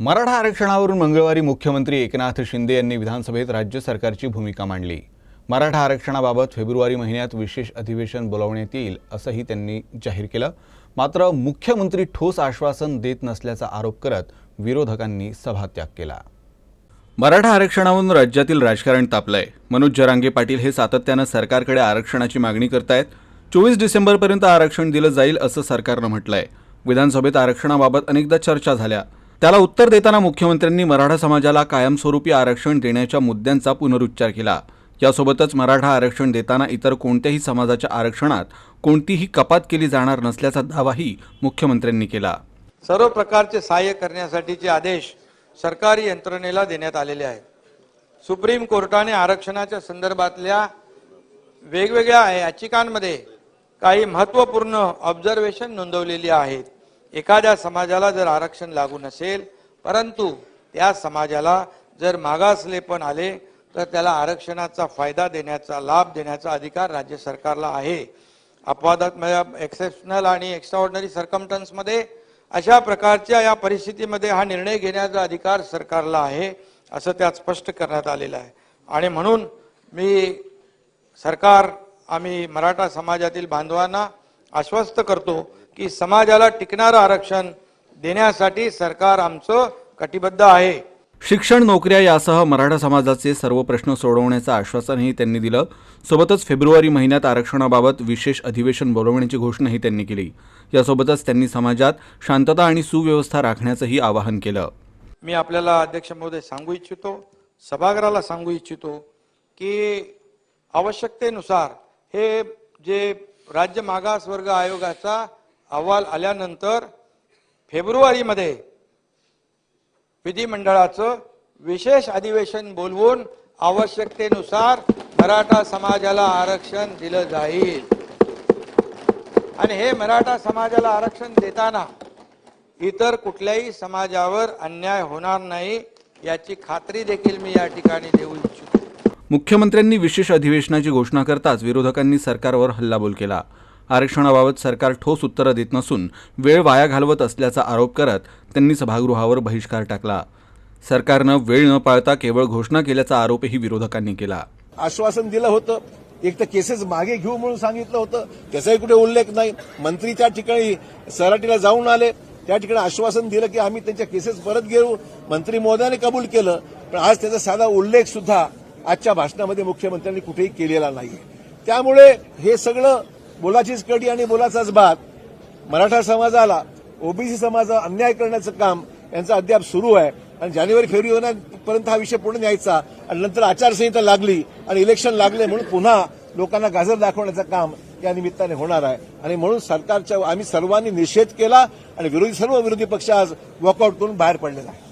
मराठा आरक्षणावरून मंगळवारी मुख्यमंत्री एकनाथ शिंदे यांनी विधानसभेत राज्य सरकारची भूमिका मांडली. मराठा आरक्षणाबाबत फेब्रुवारी महिन्यात विशेष अधिवेशन बोलावण्यात येईल असंही त्यांनी जाहीर केलं. मात्र मुख्यमंत्री ठोस आश्वासन देत नसल्याचा आरोप करत विरोधकांनी सभात्याग केला. मराठा आरक्षणावरून राज्यातील राजकारण तापलंय. मनोज जरांगे पाटील हे सातत्यानं सरकारकडे आरक्षणाची मागणी करतायत. चोवीस डिसेंबरपर्यंत आरक्षण दिलं जाईल असं सरकारनं म्हटलंय. विधानसभेत आरक्षणाबाबत अनेकदा चर्चा झाल्या. त्याला उत्तर देताना मुख्यमंत्र्यांनी मराठा समाजाला कायमस्वरूपी आरक्षण देण्याच्या मुद्द्यांचा पुनरुच्चार केला. यासोबतच मराठा आरक्षण देताना इतर कोणत्याही समाजाच्या आरक्षणात कोणतीही कपात केली जाणार नसल्याचा दावाही मुख्यमंत्र्यांनी केला. सर्व प्रकारचे सहाय्य करण्यासाठीचे आदेश सरकारी यंत्रणेला देण्यात आलेले आहेत. सुप्रीम कोर्टाने आरक्षणाच्या संदर्भातल्या वेगवेगळ्या याचिकांमध्ये काही महत्त्वपूर्ण ऑब्झर्वेशन नोंदवलेली आहेत. एखाद्या समाजाला जर आरक्षण लागू नसेल परंतु त्या समाजाला जर मागासलेपण आले तर त्याला आरक्षणाचा फायदा देण्याचा लाभ देण्याचा अधिकार राज्य सरकारला आहे. अपवादात एक्सेप्शनल आणि एक्स्ट्राऑर्डनरी सर्कमटन्समध्ये अशा प्रकारच्या या परिस्थितीमध्ये हा निर्णय घेण्याचा अधिकार सरकारला आहे असं त्यात स्पष्ट करण्यात आलेलं आहे. आणि म्हणून मी सरकार आम्ही मराठा समाजातील बांधवांना आश्वस्त करतो की समाजाला सोबत आरक्षण देण्यासाठी सरकार आमचं कटिबद्ध आहे. शिक्षण नोकऱ्या यासह मराठा समाजाचे सर्व प्रश्न सोडवण्याचं आश्वासनही त्यांनी दिलं. सोबतच फेब्रुवारी महिन्यात आरक्षणाबाबत विशेष अधिवेशन बोलवण्याची घोषणाही त्यांनी केली. यासोबतच त्यांनी समाजात शांतता आणि सुव्यवस्था राखण्याचंही आवाहन केलं. मी आपल्याला अध्यक्ष महोदय सांगू इच्छितो सभागृहाला सांगू इच्छितो की आवश्यकतेनुसार हे जे राज्य मागासवर्ग आयोगाचा अहवाल आल्यानंतर फेब्रुवारीमध्ये विधिमंडळाचं विशेष अधिवेशन बोलवून आवश्यकतेनुसार मराठा समाजाला आरक्षण दिलं जाईल. आणि हे मराठा समाजाला आरक्षण देताना इतर कुठल्याही समाजावर अन्याय होणार नाही याची खात्री देखील मी या ठिकाणी देऊ मुख्यमंत्र्यांनी विशेष अधिवेशनाची घोषणा करताच विरोधकांनी सरकारवर हल्लाबोल केला. आरक्षणाबाबत सरकार ठोस उत्तरं देत नसून वेळ वाया घालवत असल्याचा आरोप करत त्यांनी सभागृहावर बहिष्कार टाकला. सरकारनं वेळ न पाळता केवळ घोषणा केल्याचा आरोपही विरोधकांनी केला. आश्वासन दिलं होतं. एक तर केसेस मागे घेऊ म्हणून सांगितलं होतं. त्याचाही कुठे उल्लेख नाही. मंत्री त्या ठिकाणी सराटीला जाऊन आले. त्या ठिकाणी आश्वासन दिलं की आम्ही त्यांच्या केसेस परत घेऊ. मंत्री मोदयाने कबूल केलं. पण आज त्याचा साधा उल्लेख सुद्धा आजच्या भाषणामध्ये मुख्यमंत्र्यांनी कुठेही केलेला नाहीये. त्यामुळे हे सगळं बोलाचीच कडी आणि बोलाचाच भात मराठा समाजाला ओबीसी समाजाला अन्याय करण्याचं काम यांचं अद्याप सुरू आहे. आणि जानेवारी फेब्रुवारीपर्यंत हा विषय पूर्ण न्यायचा आणि नंतर आचारसंहिता लागली आणि इलेक्शन लागले म्हणून पुन्हा लोकांना गाजर दाखवण्याचं काम या निमित्ताने होणार आहे. आणि म्हणून सरकारच्या आम्ही सर्वांनी निषेध केला आणि विरोधी सर्व विरोधी पक्ष आज वॉकआउट करून बाहेर पडलेला आहे